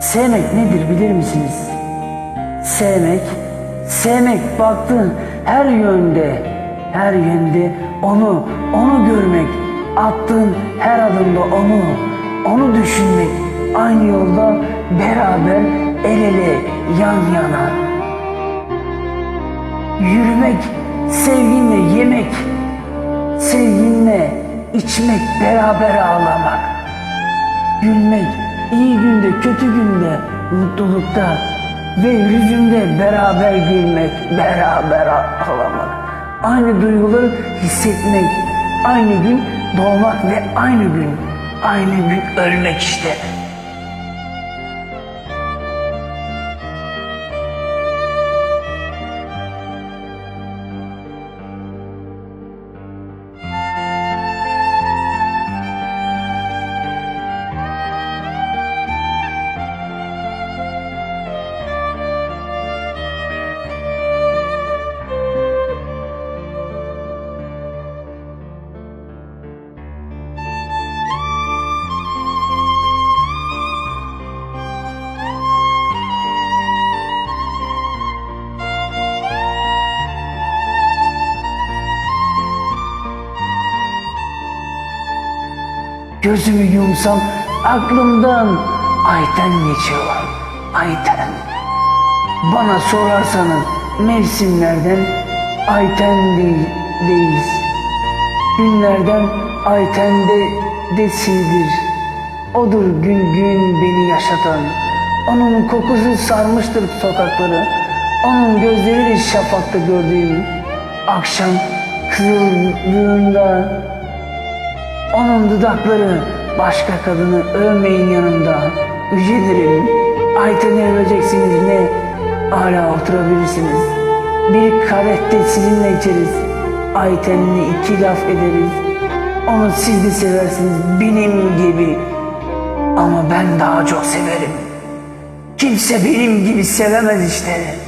Sevmek nedir bilir misiniz? Sevmek, sevmek baktığın her yönde, her yönde onu, onu görmek, attığın her adımda onu, onu düşünmek, aynı yolda beraber el ele, yan yana. Yürümek, sevginle yemek, sevginle içmek, beraber ağlamak. Gülmek, iyi günde, kötü günde, mutlulukta ve hüzünde beraber gülmek, beraber ağlamak. Aynı duyguları hissetmek, aynı gün doğmak ve aynı gün, aynı gün ölmek işte. Gözümü yumsam aklımdan Ayten geçiyorlar. Ayten. Bana sorarsanız mevsimlerden Ayten'deyiz. Günlerden Ayten'de desidir. Odur gün gün beni yaşatan. Onun kokusu sarmıştır sokakları. Onun gözleri şafakta gördüğüm akşam kızıldığında onun dudakları başka kadını övmeyin yanımda. Yücelirim. Ayten'i öveceksiniz ne? Hala oturabilirsiniz. Bir kadehte sizinle içeriz. Ayten'le iki laf ederiz. Onu siz de seversiniz benim gibi. Ama ben daha çok severim. Kimse benim gibi sevemez işte.